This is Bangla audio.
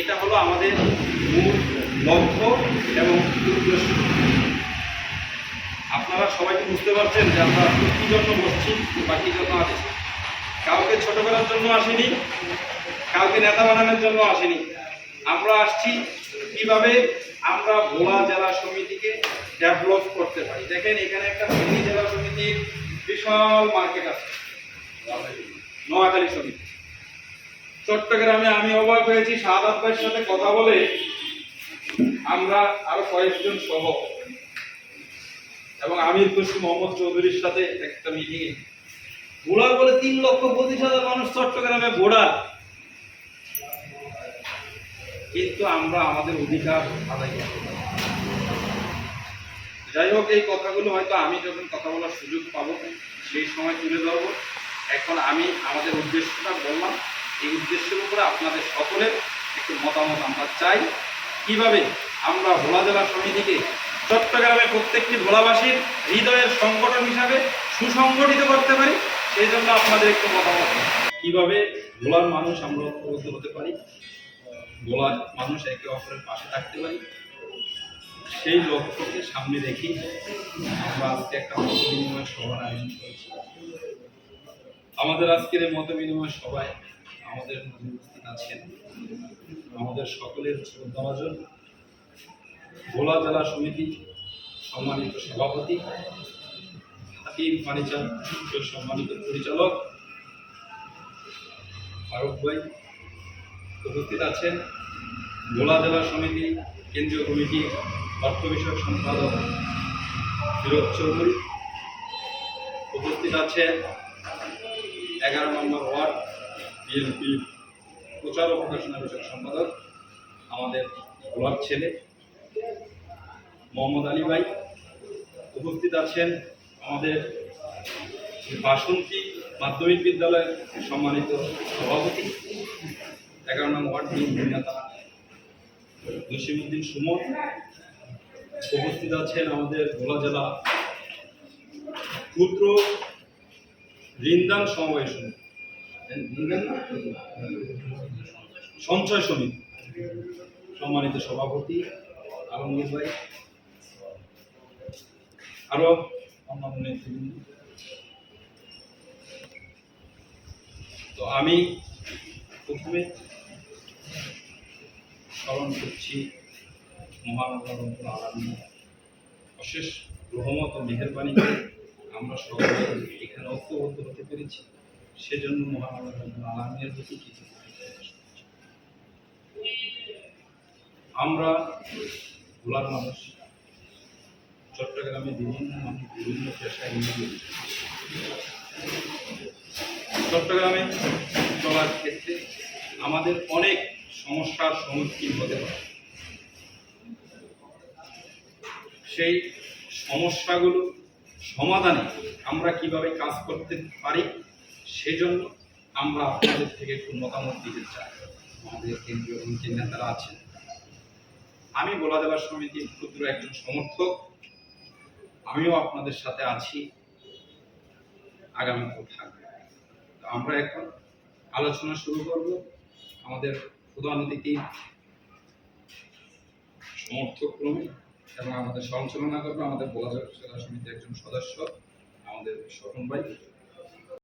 এটা হলো আমাদের মূল লক্ষ্য এবং উদ্দেশ্য। আপনারা সবাই কি বুঝতে পারছেন যে আমরা কি জন্য বসছি বা কি জন্য আসছি কাউকে ছোট করার জন্য আসেনি, কাউকে নেতা বানানোর জন্য আসেনি। আমরা আসছি কীভাবে আমরা ভোলা জেলা সমিতিকে ডেভেলপ করতে পারি। দেখেন, এখানে একটা মিনি জেলা সমিতির বিশাল মার্কেট আছে। নোয়াখালী সমিতি। চট্টগ্রামে আমি অবাক হয়েছি, শাহাদ ভাইয়ের সাথে কথা বলে। আমরা আরও কয়েকজন সহ। এবং আমির খুশি মোহাম্মদ চৌধুরীর সাথে একটা মিটিং এ ভোলার বলে তিন লক্ষ পঁচিশ হাজার মানুষ চট্টগ্রামে ভোড়া কিন্তু আমরা আমাদের অধিকার আদায় যাই হোক, এই কথাগুলো হয়তো আমি যখন কথা বলার সুযোগ পাবো, সেই সময় তুলে ধরবো। এখন আমি আমাদের উদ্দেশ্যটা বললাম এই উদ্দেশ্যের উপরে আপনাদের সকলের একটু মতামত আমরা চাই। কীভাবে আমরা ভোলা জেলা সমিতিকে চট্টগ্রামে প্রত্যেকটি ভোলাবাসীর হৃদয়ের সংগঠন হিসাবে সুসংগঠিত করতে পারি, সেই জন্য আপনাদের একটু মতামত। কীভাবে ভোলার মানুষ আমরা ঐক্যবদ্ধ হতে পারি, ভোলার মানুষ একে অপরের পাশে থাকতে পারি, সেই লক্ষ্যকে সামনে রেখে আমরা আজকে একটা মত বিনিময় সভার আয়োজন করেছি। আমাদের আজকের এই মত বিনিময় সভায় আমাদের মধ্যে উপস্থিত আছেন আমাদের সকলের শ্রদ্ধাভাজন ভোলা জেলা সমিতি সম্মানিত সভাপতি হাতিম ফার্নিচার সম্মানিত পরিচালক, ফারুক ভাই উপস্থিত আছেন, ভোলা জেলা সমিতি কেন্দ্রীয় কমিটি অর্থ বিষয়ক সম্পাদক ফিরোজ চৌধুরী উপস্থিত আছেন, এগারো নম্বর ওয়ার্ড বিএনপি প্রচার ও প্রকাশনা বিষয়ক সম্পাদক, আমাদের ভোলার ছেলে মোহাম্মদ আলী ভাই উপস্থিত আছেন আমাদের বাসন্তী মাধ্যমিক বিদ্যালয়ের সম্মানিত সভাপতি, এগারো নং ওয়ার্ড বিএনপি নেতা জসিমুদ্দিন সুমন উপস্থিত আছেন আমাদের ভোলা জেলা ক্ষুদ্র ঋণদান না? সঞ্চয় সমিতি। সম্মানিত সভাপতি, আলমগীর ভাই আরও অন্যান্য নেতৃবৃন্দ। তো আমি প্রথমে স্মরণ করছি, মহান আল্লাহ রব্বুল অশেষ রহমত ও আমরা সকলে এখানে ঐক্যবদ্ধ হতে পেরেছি। সেজন্য মহান আল্লাহ প্রতি আমরা ভোলার মানুষ। চট্টগ্রামে বিভিন্ন মানুষ বিভিন্ন পেশায় নিয়োজিত চট্টগ্রামে চলার ক্ষেত্রে আমাদের অনেক সমস্যার সম্মুখীন হতে পারে সেই সমস্যাগুলো সমাধানে আমরা কীভাবে কাজ করতে পারি সেজন্য আমরা আপনাদের থেকে একটু মতামত দিতে চাই। আমাদের কেন্দ্রীয় কমিটির নেতারা আছেন। আমি বোলা জেলা সমিতির ক্ষুদ্র একজন সমর্থক। আমিও আপনাদের সাথে আছি। আগামী থাকবে। আমরা এখন আলোচনা শুরু করব। আমাদের প্রধান অতিথি সমর্থক ক্রমে এবং আমাদের সঞ্চালনা করবে আমাদের বোলা জেলা সমিতির একজন সদস্য, আমাদের স্বপন ভাই।